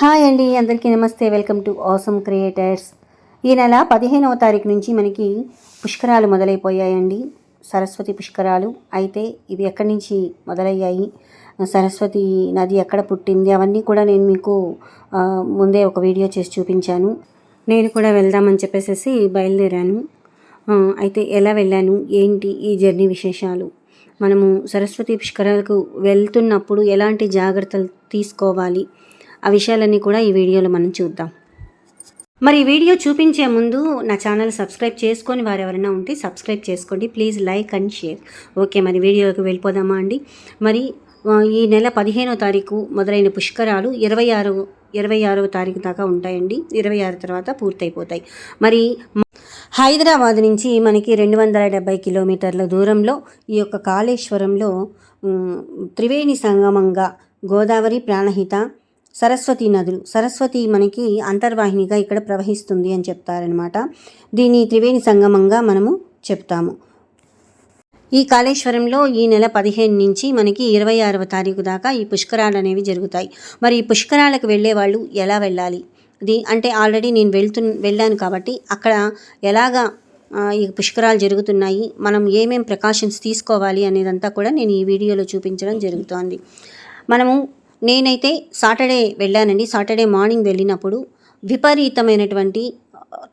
Hi అండి అందరికీ నమస్తే. వెల్కమ్ టు ఆసమ్ క్రియేటర్స్ ఈ నెల పదిహేనవ తారీఖు నుంచి మనకి పుష్కరాలు మొదలైపోయాయండి. సరస్వతి పుష్కరాలు అయితే ఇవి ఎక్కడి నుంచి మొదలయ్యాయి? సరస్వతి నది ఎక్కడ పుట్టింది? అవన్నీ కూడా నేను మీకు ముందే ఒక వీడియో చేసి చూపించాను. నేను కూడా వెళ్దామని చెప్పేసి బయలుదేరాను. అయితే ఎలా వెళ్ళాను? ఏంటి ఈ జర్నీ విశేషాలు? మనము సరస్వతి పుష్కరాలకు వెళ్తున్నప్పుడు ఎలాంటి జాగ్రత్తలు తీసుకోవాలి? ఆ విషయాలన్నీ కూడా ఈ వీడియోలో మనం చూద్దాం. మరి ఈ వీడియో చూపించే ముందు నా ఛానల్ సబ్స్క్రైబ్ చేసుకొని వారు ఎవరైనా ఉంటే సబ్స్క్రైబ్ చేసుకోండి. Please like and share. Okay మరి వీడియోకి వెళ్ళిపోదామా అండి? మరి ఈ నెల పదిహేనో తారీఖు మొదలైన పుష్కరాలు ఇరవై ఆరు ఇరవై ఆరవ తారీఖు దాకా ఉంటాయండి. ఇరవై ఆరు తర్వాత పూర్తయిపోతాయి. మరి హైదరాబాద్ నుంచి మనకి రెండు వందల డెబ్బై కిలోమీటర్ల దూరంలో ఈ యొక్క కాళేశ్వరంలో త్రివేణి సంగమంగా గోదావరి ప్రాణహిత సరస్వతి నదులు. సరస్వతి మనకి అంతర్వాహినిగా ఇక్కడ ప్రవహిస్తుంది అని చెప్తారనమాట దీని త్రివేణి సంగమంగా మనము చెప్తాము. ఈ కాళేశ్వరంలో ఈ నెల పదిహేను నుంచి మనకి ఇరవై ఆరవ తారీఖు దాకా ఈ పుష్కరాలు అనేవి జరుగుతాయి. మరి ఈ పుష్కరాలకు వెళ్ళే వాళ్ళు ఎలా వెళ్ళాలి? ఇది అంటే ఆల్రెడీ నేను వెళ్తు వెళ్ళాను కాబట్టి అక్కడ ఎలాగా ఈ పుష్కరాలు జరుగుతున్నాయి? మనం ఏమేం ప్రికాషన్స్ తీసుకోవాలి అనేదంతా కూడా నేను ఈ వీడియోలో చూపించడం జరుగుతోంది. మనము నేనైతే సాటర్డే వెళ్ళానండి. సాటర్డే మార్నింగ్ వెళ్ళినప్పుడు విపరీతమైనటువంటి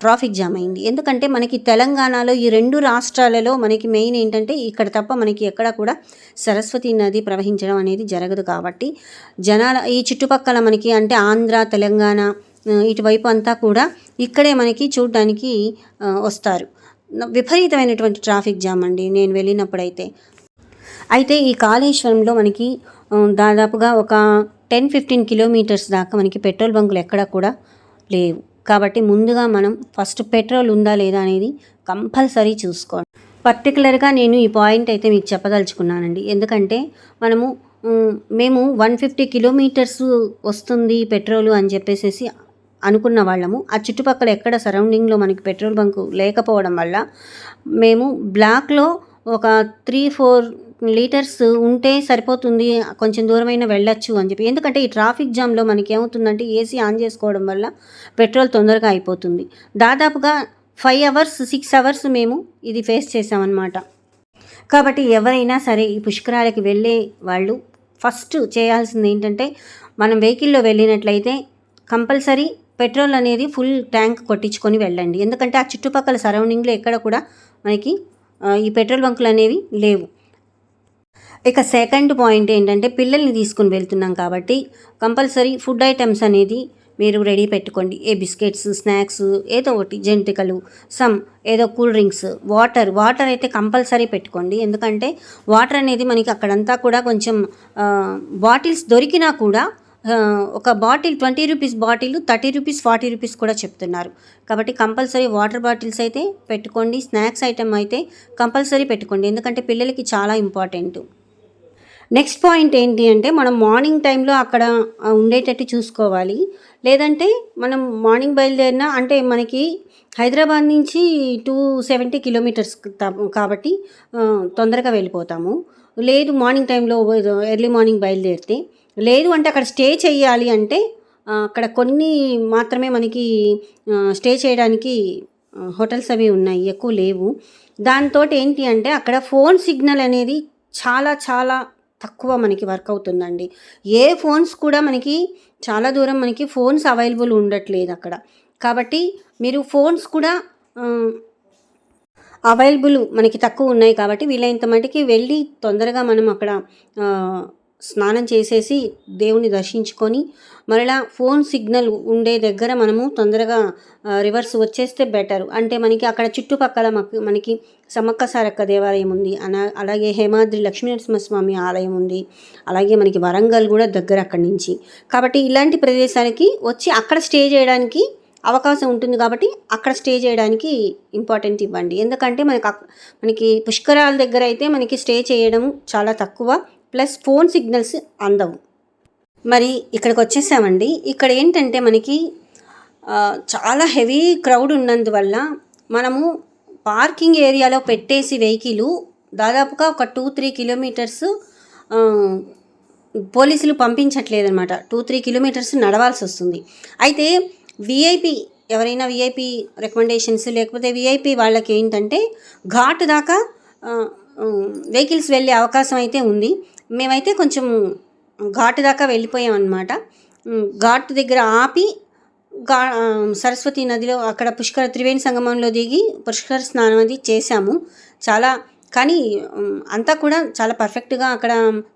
ట్రాఫిక్ జామ్ అయింది. ఎందుకంటే మనకి తెలంగాణలో ఈ రెండు రాష్ట్రాలలో మనకి మెయిన్ ఏంటంటే ఇక్కడ తప్ప మనకి ఎక్కడ కూడా సరస్వతి నది ప్రవహించడం అనేది జరగదు కాబట్టి జనాల ఈ చుట్టుపక్కల మనకి అంటే ఆంధ్ర తెలంగాణ ఇటువైపు అంతా కూడా ఇక్కడే మనకి చూడడానికి వస్తారు. విపరీతమైనటువంటి ట్రాఫిక్ జామ్ అండి నేను వెళ్ళినప్పుడైతే. అయితే ఈ కాళేశ్వరంలో మనకి దాదాపుగా ఒక టెన్ ఫిఫ్టీన్ కిలోమీటర్స్ దాకా మనకి పెట్రోల్ బంకులు ఎక్కడ కూడా లేవు. కాబట్టి ముందుగా మనం ఫస్ట్ పెట్రోల్ ఉందా లేదా అనేది కంపల్సరీ చూసుకోండి పర్టికులర్గా నేను ఈ పాయింట్ అయితే మీకు చెప్పదలుచుకున్నానండి. ఎందుకంటే మనము మేము వన్ ఫిఫ్టీ కిలోమీటర్స్ వస్తుంది పెట్రోల్ అని చెప్పేసి అనుకున్న వాళ్ళము. ఆ చుట్టుపక్కల ఎక్కడ సరౌండింగ్లో మనకి పెట్రోల్ బంకు లేకపోవడం వల్ల మేము బ్లాక్లో ఒక త్రీ ఫోర్ లీటర్స్ ఉంటే సరిపోతుంది కొంచెం దూరమైన వెళ్ళొచ్చు అని చెప్పి. ఎందుకంటే ఈ ట్రాఫిక్ జామ్లో మనకి ఏమవుతుందంటే ఏసీ ఆన్ చేసుకోవడం వల్ల పెట్రోల్ తొందరగా అయిపోతుంది. దాదాపుగా ఫైవ్ అవర్స్ సిక్స్ అవర్స్ మేము ఇది ఫేస్ చేసామన్నమాట కాబట్టి ఎవరైనా సరే ఈ పుష్కరాలకి వెళ్ళే వాళ్ళు ఫస్ట్ చేయాల్సింది ఏంటంటే మనం వెహికల్లో వెళ్ళినట్లయితే కంపల్సరీ పెట్రోల్ అనేది ఫుల్ ట్యాంక్ కొట్టించుకొని వెళ్ళండి. ఎందుకంటే ఆ చుట్టుపక్కల సరౌండింగ్లో ఎక్కడ కూడా మనకి ఈ పెట్రోల్ బంకులు అనేవి లేవు. ఇక సెకండ్ పాయింట్ ఏంటంటే పిల్లల్ని తీసుకుని వెళ్తున్నాం కాబట్టి కంపల్సరీ ఫుడ్ ఐటమ్స్ అనేది మీరు రెడీ పెట్టుకోండి. ఏ బిస్కెట్స్ స్నాక్స్ ఏదో ఒకటి జంతికలు సమ్ ఏదో కూల్ డ్రింక్స్ వాటర్ వాటర్ అయితే కంపల్సరీ పెట్టుకోండి. ఎందుకంటే వాటర్ అనేది మనకి అక్కడంతా కూడా కొంచెం బాటిల్స్ దొరికినా కూడా ఒక bottle twenty rupees bottle thirty rupees forty rupees కూడా చెప్తున్నారు. కాబట్టి కంపల్సరీ వాటర్ బాటిల్స్ అయితే పెట్టుకోండి. స్నాక్స్ ఐటమ్ అయితే కంపల్సరీ పెట్టుకోండి. ఎందుకంటే పిల్లలకి చాలా ఇంపార్టెంట్ నెక్స్ట్ పాయింట్ ఏంటి అంటే మనం మార్నింగ్ టైంలో అక్కడ ఉండేటట్టు చూసుకోవాలి. లేదంటే మనం మార్నింగ్ బయలుదేరినా అంటే మనకి హైదరాబాద్ నుంచి టూ సెవెంటీ కిలోమీటర్స్ కాబట్టి తొందరగా వెళ్ళిపోతాము. లేదు మార్నింగ్ టైంలో ఎర్లీ మార్నింగ్ బయలుదేరితే. లేదు అంటే అక్కడ స్టే చేయాలి అంటే అక్కడ కొన్ని మాత్రమే మనకి స్టే చేయడానికి హోటల్స్ అవి ఉన్నాయి ఎక్కువ లేవు. దాంతో ఏంటి అంటే అక్కడ ఫోన్ సిగ్నల్ అనేది చాలా చాలా తక్కువ మనకి వర్క్ అవుతుందండి. ఏ ఫోన్స్ కూడా మనకి చాలా దూరం మనకి ఫోన్స్ అవైలబుల్ ఉండట్లేదు అక్కడ. కాబట్టి మీరు ఫోన్స్ కూడా అవైలబుల్ మనకి తక్కువ ఉన్నాయి కాబట్టి వీలైనంత మటుకి వెళ్ళి తొందరగా మనం అక్కడ స్నానం చేసేసి దేవుని దర్శించుకొని మరలా ఫోన్ సిగ్నల్ ఉండే దగ్గర మనము తొందరగా రివర్స్ వచ్చేస్తే బెటర్. అంటే మనకి అక్కడ చుట్టుపక్కల మక్- మనకి సమ్మక్క సారక్క దేవాలయం ఉంది అనా అలాగే హేమాద్రి లక్ష్మీనరసింహస్వామి ఆలయం ఉంది అలాగే మనకి వరంగల్ కూడా దగ్గర అక్కడి నుంచి. కాబట్టి ఇలాంటి ప్రదేశాలకి వచ్చి అక్కడ స్టే చేయడానికి అవకాశం ఉంటుంది కాబట్టి అక్కడ స్టే చేయడానికి ఇంపార్టెంట్ ఇవ్వండి. ఎందుకంటే మనకి మనకి పుష్కరాల దగ్గర అయితే మనకి స్టే చేయడం చాలా తక్కువ. ప్లస్ ఫోన్ సిగ్నల్స్ అందవు. మరి ఇక్కడికి వచ్చేసామండి. ఇక్కడ ఏంటంటే మనకి చాలా హెవీ క్రౌడ్ ఉన్నందువల్ల మనము పార్కింగ్ ఏరియాలో పెట్టేసి వెహికల్ దాదాపుగా ఒక టూ త్రీ కిలోమీటర్స్ పోలీసులు పంపించట్లేదన్నమాట. టూ త్రీ కిలోమీటర్స్ నడవాల్సి వస్తుంది. అయితే విఐపి ఎవరైనా విఐపి రికమెండేషన్స్ లేకపోతే విఐపి వాళ్ళకి ఏంటంటే ఘాట్ దాకా వెహికల్స్ వెళ్ళే అవకాశం అయితే ఉంది. మేమైతే కొంచెం ఘాట్ దాకా వెళ్ళిపోయాం అనమాట ఘాట్ దగ్గర ఆపి గా సరస్వతి నదిలో అక్కడ పుష్కర త్రివేణి సంగమంలో దిగి పుష్కర స్నానం అది చేశాము. చాలా కానీ అంతా కూడా చాలా పర్ఫెక్ట్గా అక్కడ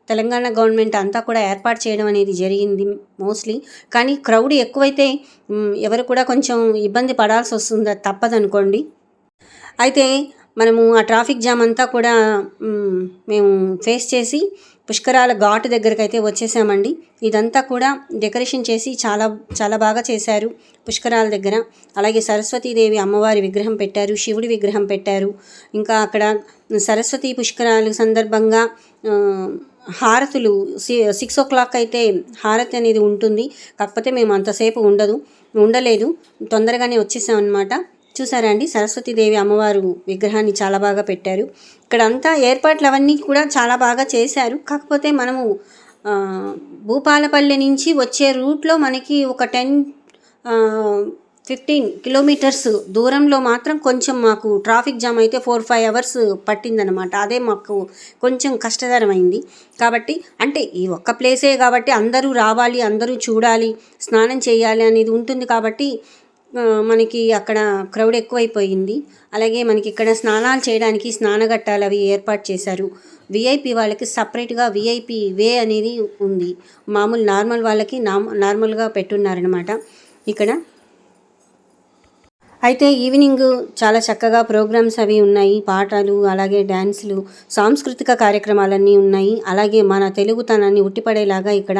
తెలంగాణ గవర్నమెంట్ అంతా కూడా ఏర్పాటు చేయడం అనేది జరిగింది మోస్ట్లీ. కానీ క్రౌడ్ ఎక్కువైతే ఎవరు కూడా కొంచెం ఇబ్బంది పడాల్సి వస్తుంది తప్పదనుకోండి. అయితే మనము ఆ ట్రాఫిక్ జామ్ అంతా కూడా మేము ఫేస్ చేసి పుష్కరాల ఘాటు దగ్గరికి అయితే వచ్చేసామండి. ఇదంతా కూడా డెకరేషన్ చేసి చాలా చాలా బాగా చేశారు పుష్కరాల దగ్గర. అలాగే సరస్వతీదేవి అమ్మవారి విగ్రహం పెట్టారు శివుడి విగ్రహం పెట్టారు. ఇంకా అక్కడ సరస్వతి పుష్కరాలు సందర్భంగా హారతులు సి సిక్స్ ఓ క్లాక్ అయితే హారతి అనేది ఉంటుంది. కాకపోతే మేము అంతసేపు ఉండదు ఉండలేదు. తొందరగానే వచ్చేసాం అనమాట చూసారా అండి సరస్వతీదేవి అమ్మవారు విగ్రహాన్ని చాలా బాగా పెట్టారు. ఇక్కడ అంతా ఏర్పాట్లు అవన్నీ కూడా చాలా బాగా చేశారు. కాకపోతే మనము భూపాలపల్లి నుంచి వచ్చే రూట్లో మనకి ఒక టెన్ ఫిఫ్టీన్ కిలోమీటర్స్ దూరంలో మాత్రం కొంచెం మాకు ట్రాఫిక్ జామ్ అయితే ఫోర్ ఫైవ్ అవర్స్ పట్టిందనమాట. అదే మాకు కొంచెం కష్టతరమైంది. కాబట్టి అంటే ఈ ఒక్క ప్లేసే కాబట్టి అందరూ రావాలి అందరూ చూడాలి స్నానం చేయాలి అనేది ఉంటుంది కాబట్టి మనకి అక్కడ క్రౌడ్ ఎక్కువైపోయింది. అలాగే మనకి ఇక్కడ స్నానాలు చేయడానికి స్నానఘట్టాలు అవి ఏర్పాటు చేశారు. విఐపి వాళ్ళకి సపరేట్గా విఐపి వే అనేది ఉంది. మామూలు నార్మల్ వాళ్ళకి నా నార్మల్గా పెట్టున్నారనమాట ఇక్కడ అయితే ఈవినింగ్ చాలా చక్కగా ప్రోగ్రామ్స్ అవి ఉన్నాయి పాటలు అలాగే డ్యాన్సులు సాంస్కృతిక కార్యక్రమాలన్నీ ఉన్నాయి. అలాగే మన తెలుగుతనాన్ని ఉట్టిపడేలాగా ఇక్కడ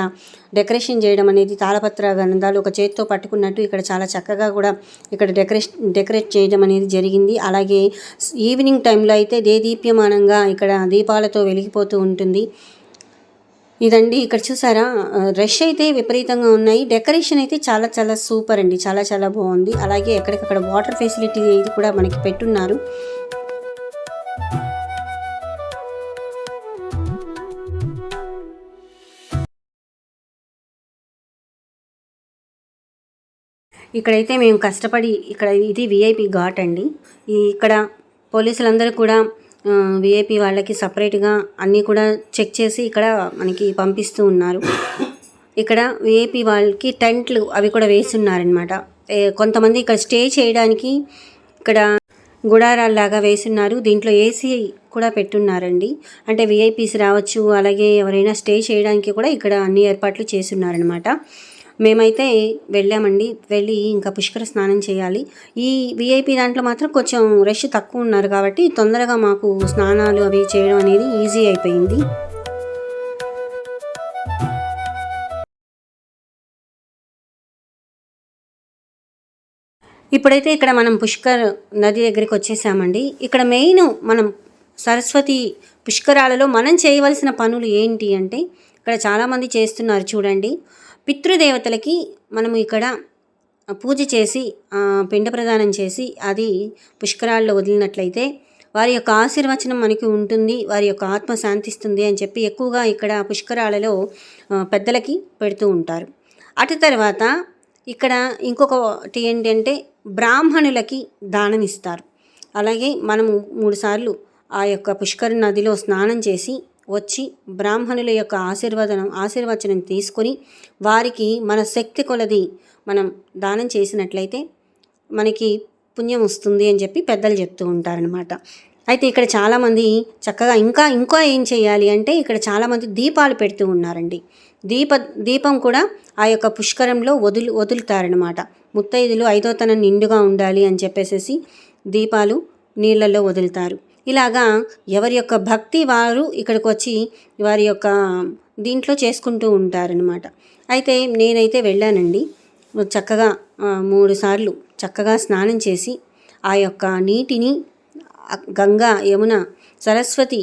డెకరేషన్ చేయడం అనేది తాళపత్ర గంధాలు ఒక చేతితో పట్టుకున్నట్టు ఇక్కడ చాలా చక్కగా కూడా ఇక్కడ డెకరేషన్ డెకరేట్ చేయడం అనేది జరిగింది. అలాగే ఈవినింగ్ టైంలో అయితే దేదీప్యమానంగా ఇక్కడ దీపాలతో వెలిగిపోతూ ఉంటుంది. ఇదండి ఇక్కడ చూసారా? రష్ అయితే విపరీతంగా ఉన్నాయి. డెకరేషన్ అయితే చాలా చాలా సూపర్ అండి. చాలా చాలా బాగుంది. అలాగే ఎక్కడికక్కడ వాటర్ ఫెసిలిటీ ఇది కూడా మనకి పెట్టున్నారు. ఇక్కడైతే మేము కష్టపడి ఇక్కడ ఇది విఐపి ఘాట్ అండి. ఇక్కడ పోలీసులందరూ కూడా విఐపి వాళ్ళకి సపరేట్గా అన్నీ కూడా చెక్ చేసి ఇక్కడ మనకి పంపిస్తూ ఉన్నారు. ఇక్కడ విఐపి వాళ్ళకి టెంట్లు అవి కూడా వేస్తున్నారనమాట కొంతమంది ఇక్కడ స్టే చేయడానికి ఇక్కడ గుడారాల్లాగా వేసున్నారు దీంట్లో ఏసీ కూడా పెట్టున్నారండి. అంటే విఐపీస్ రావచ్చు అలాగే ఎవరైనా స్టే చేయడానికి కూడా ఇక్కడ అన్ని ఏర్పాట్లు చేస్తున్నారనమాట మేమైతే వెళ్ళామండి. వెళ్ళి ఇంకా పుష్కర స్నానం చేయాలి. ఈ విఐపి దాంట్లో మాత్రం కొంచెం రష్ తక్కువ ఉన్నారు కాబట్టి తొందరగా మాకు స్నానాలు అవి చేయడం అనేది ఈజీ అయిపోయింది. ఇప్పుడైతే ఇక్కడ మనం పుష్కర్ నది దగ్గరికి వచ్చేసామండి. ఇక్కడ మెయిన్ మనం సరస్వతి పుష్కరాలలో మనం చేయవలసిన పనులు ఏంటి అంటే ఇక్కడ చాలామంది చేస్తున్నారు చూడండి. పితృదేవతలకి మనము ఇక్కడ పూజ చేసి పిండ ప్రదానం చేసి అది పుష్కరాల్లో వదిలినట్లయితే వారి యొక్క ఆశీర్వచనం మనకి ఉంటుంది వారి యొక్క ఆత్మ శాంతిస్తుంది అని చెప్పి ఎక్కువగా ఇక్కడ పుష్కరాలలో పెద్దలకి పెడుతూ ఉంటారు. అటు తర్వాత ఇక్కడ ఇంకొకటి ఏంటంటే బ్రాహ్మణులకి దానం ఇస్తారు అలాగే మనము మూడుసార్లు ఆ యొక్క పుష్కర నదిలో స్నానం చేసి వచ్చి బ్రాహ్మణుల యొక్క ఆశీర్వదనం ఆశీర్వచనం తీసుకొని వారికి మన శక్తి కొలది మనం దానం చేసినట్లయితే మనకి పుణ్యం వస్తుంది అని చెప్పి పెద్దలు చెప్తూ ఉంటారనమాట అయితే ఇక్కడ చాలామంది చక్కగా ఇంకా ఇంకా ఏం చేయాలి అంటే ఇక్కడ చాలామంది దీపాలు పెడుతూ ఉన్నారండి. దీప దీపం కూడా ఆ యొక్క పుష్కరంలో వదులు వదులుతారనమాట ముత్తైదులు ఐదో తన నిండుగా ఉండాలి అని చెప్పేసేసి దీపాలు నీళ్ళల్లో వదులుతారు. ఇలాగా ఎవరి యొక్క భక్తి వారు ఇక్కడికి వచ్చి వారి యొక్క దీంట్లో చేసుకుంటూ ఉంటారనమాట అయితే నేనైతే వెళ్ళానండి. చక్కగా మూడు సార్లు చక్కగా స్నానం చేసి ఆ యొక్క నీటిని గంగా యమున సరస్వతి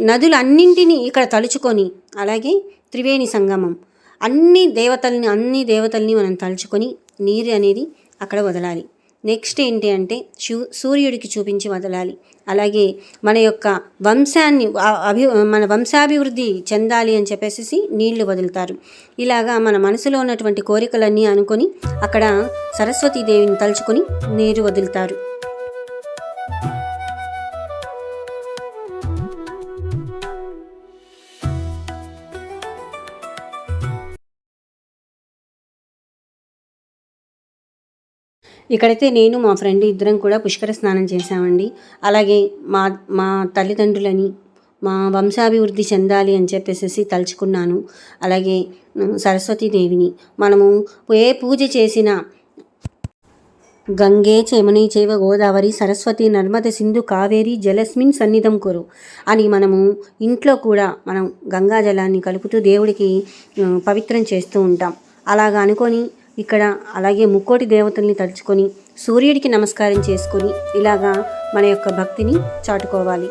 నదులన్నింటినీ ఇక్కడ తలుచుకొని అలాగే త్రివేణి సంగమం అన్ని దేవతల్ని అన్ని దేవతల్ని మనం తలుచుకొని నీరు అనేది అక్కడ వదలాలి. నెక్స్ట్ ఏంటి అంటే సూర్యుడికి చూపించి వదలాలి. అలాగే మన యొక్క వంశాన్ని అభి మన వంశాభివృద్ధి చెందాలి అని చెప్పేసి నీళ్ళు వదులుతారు. ఇలాగా మన మనసులో ఉన్నటువంటి కోరికలన్నీ అనుకొని అక్కడ సరస్వతీదేవిని తలుచుకొని నీరు వదులుతారు. ఇక్కడైతే నేను మా ఫ్రెండ్ ఇద్దరం కూడా పుష్కర స్నానం చేశామండి. అలాగే మా మా తల్లిదండ్రులని మా వంశాభివృద్ధి చెందాలి అని చెప్పేసి తలుచుకున్నాను. అలాగే సరస్వతీదేవిని. మనము ఏ పూజ చేసినా గంగే చెమని చేవ గోదావరి సరస్వతి నర్మద సింధు కావేరి జలస్మిన్ సన్నిధం కొరు అని మనము ఇంట్లో కూడా మనం గంగా జలాన్ని కలుపుతూ దేవుడికి పవిత్రం చేస్తూ ఉంటాం. అలాగా అనుకొని ఇక్కడ అలాగే ముక్కోటి దేవతల్ని తలుచుకొని సూర్యుడికి నమస్కారం చేసుకొని ఇలాగా మన యొక్క భక్తిని చాటుకోవాలి.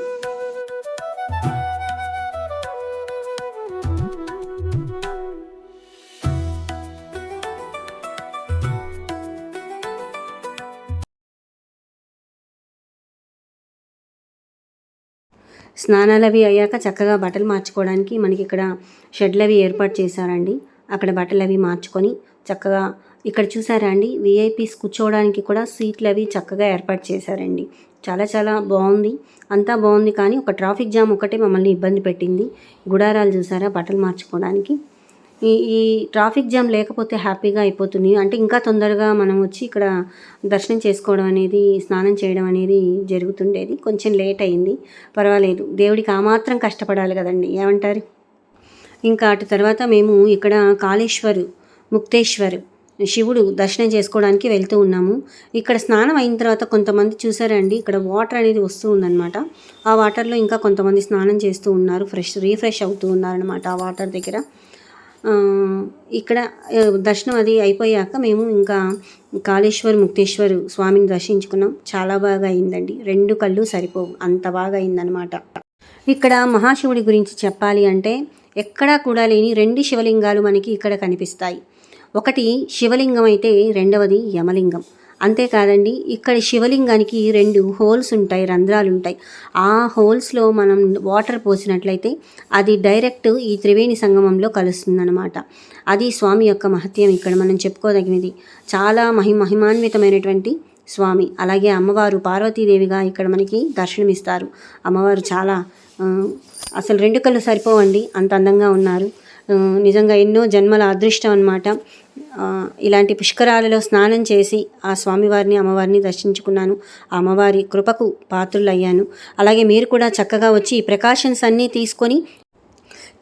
స్నానాలు అవి అయ్యాక చక్కగా బట్టలు మార్చుకోవడానికి మనకి ఇక్కడ షెడ్లు అవి ఏర్పాటు చేశారండి. అక్కడ బట్టలు అవి మార్చుకొని చక్కగా ఇక్కడ చూసారా అండి? విఐపీస్ కూర్చోవడానికి కూడా సీట్లు అవి చక్కగా ఏర్పాటు చేశారండి. చాలా చాలా బాగుంది. అంతా బాగుంది కానీ ఒక ట్రాఫిక్ జామ్ ఒకటే మమ్మల్ని ఇబ్బంది పెట్టింది. గుడారాలు చూసారా? బట్టలు మార్చుకోవడానికి. ఈ ఈ ట్రాఫిక్ జామ్ లేకపోతే హ్యాపీగా అయిపోతుంది. అంటే ఇంకా తొందరగా మనం వచ్చి ఇక్కడ దర్శనం చేసుకోవడం అనేది స్నానం చేయడం అనేది జరుగుతుండేది. కొంచెం లేట్ అయింది. పర్వాలేదు. దేవుడికి ఆ మాత్రం కష్టపడాలి కదండి. ఏమంటారు? ఇంకా అటు తర్వాత మేము ఇక్కడ కాళేశ్వర్ ముక్తేశ్వర్ శివుడు దర్శనం చేసుకోవడానికి వెళ్తూ ఉన్నాము. ఇక్కడ స్నానం అయిన తర్వాత కొంతమంది చూసారండి ఇక్కడ వాటర్ అనేది వస్తూ ఉందన్నమాట. ఆ వాటర్లో ఇంకా కొంతమంది స్నానం చేస్తూ ఉన్నారు ఫ్రెష్ రీఫ్రెష్ అవుతూ ఉన్నారనమాట ఆ వాటర్ దగ్గర. ఇక్కడ దర్శనం అది అయిపోయాక మేము ఇంకా కాళేశ్వర్ ముక్తేశ్వర్ స్వామిని దర్శించుకున్నాం. చాలా బాగా అయిందండి. రెండు కళ్ళు సరిపోవు అంత బాగా అయిందనమాట ఇక్కడ మహాశివుడి గురించి చెప్పాలి అంటే ఎక్కడా కూడా లేని రెండు శివలింగాలు మనకి ఇక్కడ కనిపిస్తాయి. ఒకటి శివలింగం అయితే రెండవది యమలింగం. అంతేకాదండి ఇక్కడ శివలింగానికి రెండు హోల్స్ ఉంటాయి రంధ్రాలు ఉంటాయి. ఆ హోల్స్లో మనం వాటర్ పోసినట్లయితే అది డైరెక్ట్ ఈ త్రివేణి సంగమంలో కలుస్తుందన్నమాట. అది స్వామి యొక్క మహత్యం ఇక్కడ మనం చెప్పుకోదగినది. చాలా మహి మహిమాన్వితమైనటువంటి స్వామి. అలాగే అమ్మవారు పార్వతీదేవిగా ఇక్కడ మనకి దర్శనమిస్తారు. అమ్మవారు చాలా అసలు రెండు కళ్ళు సరిపోవండి. అంత అందంగా ఉన్నారు. నిజంగా ఎన్నో జన్మల అదృష్టం అన్నమాట. ఇలాంటి పుష్కరాలలో స్నానం చేసి ఆ స్వామివారిని అమ్మవారిని దర్శించుకున్నాను. ఆ అమ్మవారి కృపకు పాత్రులయ్యాను. అలాగే మీరు కూడా చక్కగా వచ్చి ఈ ప్రికాషన్స్ అన్నీ తీసుకొని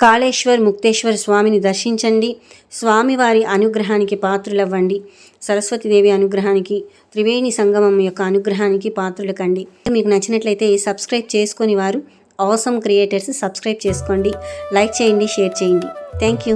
కాళేశ్వర్ ముక్తేశ్వర్ స్వామిని దర్శించండి. స్వామివారి అనుగ్రహానికి పాత్రులవ్వండి. సరస్వతీదేవి అనుగ్రహానికి త్రివేణి సంగమం యొక్క అనుగ్రహానికి పాత్రులు కండి మీకు నచ్చినట్లయితే సబ్స్క్రైబ్ చేసుకొని వారు అవసరం క్రియేటర్స్ సబ్స్క్రైబ్ చేసుకోండి లైక్ చేయండి షేర్ చేయండి. Thank you